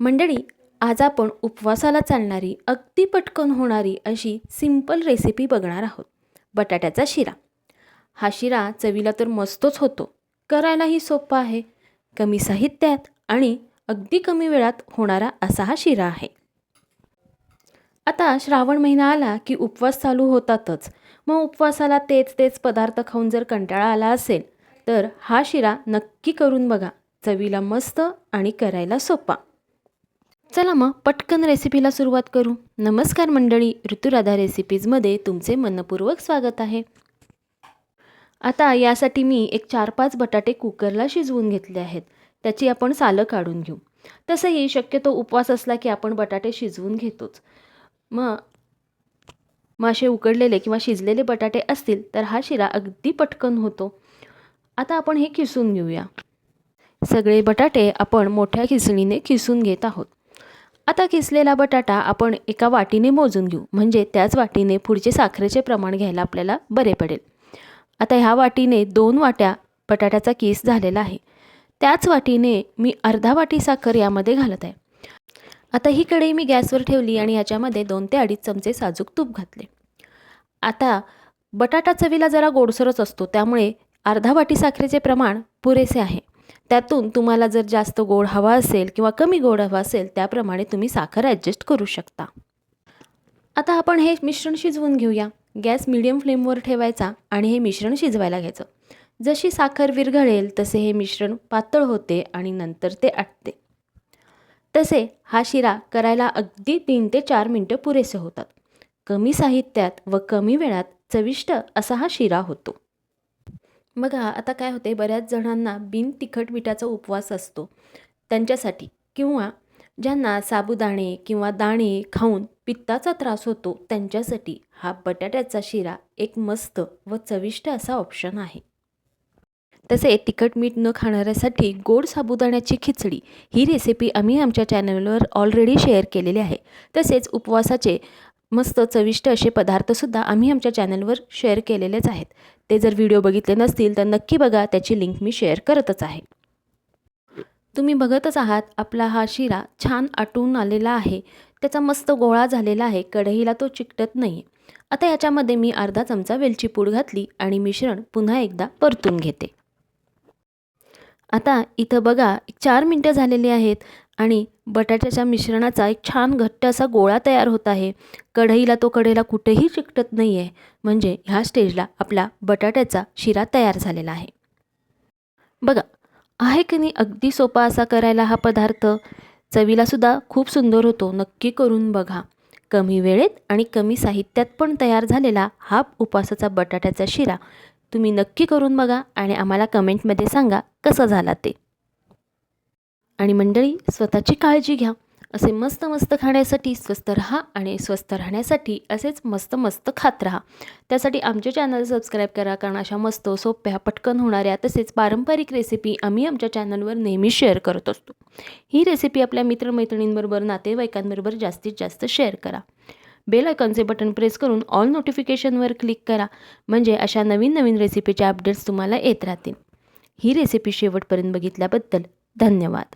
मंडळी आज आपण उपवासाला चालणारी अगदी पटकन होणारी अशी सिंपल रेसिपी बघणार आहोत. बटाट्याचा शिरा. हा शिरा चवीला तर मस्तच होतो. करायलाही सोपा आहे. कमी साहित्यात आणि अगदी कमी वेळात होणारा असा हा शिरा आहे. आता श्रावण महिना आला की उपवास चालू होतातच. मग उपवासाला तेच तेच पदार्थ खाऊन जर कंटाळा आला असेल तर हा शिरा नक्की करून बघा. चवीला मस्त आणि करायला सोपा. चला मग पटकन रेसिपीला सुरुवात करू. नमस्कार मंडळी ऋतुराधा रेसिपीजमध्ये तुमचे मनपूर्वक स्वागत आहे. आता यासाठी मी एक चार पाच बटाटे कुकरला शिजवून घेतले आहेत. त्याची आपण सालं काढून घेऊ. तसंही शक्यतो उपवास असला की आपण बटाटे शिजवून घेतोच. मग मासे उकडलेले किंवा शिजलेले बटाटे असतील तर हा शिरा अगदी पटकन होतो. आता आपण हे किसून घेऊया. सगळे बटाटे आपण मोठ्या खिसणीने किसून घेत आहोत. आता किसलेला बटाटा आपण एका वाटीने मोजून घेऊ. म्हणजे त्याच वाटीने पुढचे साखरेचे प्रमाण घ्यायला आपल्याला बरे पडेल. आता ह्या वाटीने दोन वाट्या बटाट्याचा किस झालेला आहे. त्याच वाटीने मी अर्धा वाटी साखर यामध्ये घालत आहे. आता ही कढई मी गॅसवर ठेवली आणि याच्यामध्ये दोन ते अडीच चमचे साजूक तूप घातले. आता बटाटा चवीला जरा गोडसरच असतो त्यामुळे अर्धा वाटी साखरेचे प्रमाण पुरेसे आहे. त्यातून तुम्हाला जर जास्त गोड हवा असेल किंवा कमी गोड हवा असेल त्याप्रमाणे तुम्ही साखर ॲडजस्ट करू शकता. आता आपण हे मिश्रण शिजवून घेऊया. गॅस मिडियम फ्लेमवर ठेवायचा आणि हे मिश्रण शिजवायला घ्यायचं. जशी साखर विरघळेल तसे हे मिश्रण पातळ होते आणि नंतर ते आटते. तसे हा शिरा करायला अगदी तीन ते चार मिनटं पुरेसे होतात. कमी साहित्यात व कमी वेळात चविष्ट असा हा शिरा होतो. बघा आता काय होते बऱ्याच जणांना बिन तिखट मिठाचा उपवास असतो. त्यांच्यासाठी किंवा ज्यांना साबुदाणे किंवा दाणे खाऊन पित्ताचा त्रास होतो त्यांच्यासाठी हा बटाट्याचा शिरा एक मस्त व चविष्ट असा ऑप्शन आहे. तसे तिखट मीठ न खाणाऱ्यासाठी गोड साबुदाण्याची खिचडी ही रेसिपी आम्ही आमच्या चॅनलवर ऑलरेडी शेअर केलेली आहे. तसेच उपवासाचे मस्त चविष्ट असे पदार्थसुद्धा आम्ही आमच्या चॅनलवर शेअर केलेलेच आहेत. ते जर व्हिडिओ बघितले नसतील तर नक्की बघा त्याची लिंक मी शेअर करतच आहे. तुम्ही बघतच आहात आपला हा शिरा छान आटून आलेला आहे. त्याचा मस्त गोळा झालेला आहे कढईला तो चिकटत नाही आता याच्यामध्ये मी अर्धा चमचा वेलची पूड घातली आणि मिश्रण पुन्हा एकदा परतून घेते. आता इथं बघा एक चार मिनटं झालेली आहेत आणि बटाट्याच्या मिश्रणाचा एक छान घट्ट असा गोळा तयार होत आहे. कढईला तो कढईला कुठेही चिकटत नाही आहे म्हणजे ह्या स्टेजला आपला बटाट्याचा शिरा तयार झालेला आहे. बघा आहे की नाही अगदी सोपा असा करायला हा पदार्थ? चवीलासुद्धा खूप सुंदर होतो नक्की करून बघा. कमी वेळेत आणि कमी साहित्यात पण तयार झालेला हा उपासाचा बटाट्याचा शिरा तुम्ही नक्की करून बघा आणि आम्हाला कमेंटमध्ये सांगा कसं झाला ते. आणि मंडळी स्वतःची काळजी घ्या. असे मस्त मस्त खाण्यासाठी स्वस्त राहा आणि स्वस्त राहण्यासाठी असेच मस्त मस्त खात राहा. त्यासाठी आमचे चॅनल सबस्क्राईब करा कारण अशा मस्त सोप्या पटकन होणाऱ्या तसेच पारंपरिक रेसिपी आम्ही आमच्या चॅनलवर नेहमी शेअर करत असतो. ही रेसिपी आपल्या मित्रमैत्रिणींबरोबर नातेवाईकांबरोबर जास्तीत जास्त शेअर करा. बेल आयकॉनचे बटन प्रेस करून ऑल नोटिफिकेशनवर क्लिक करा. म्हणजे अशा नवीन नवीन रेसिपीचे अपडेट्स तुम्हाला येत राहतील. ही रेसिपी शेवटपर्यंत बघितल्याबद्दल धन्यवाद.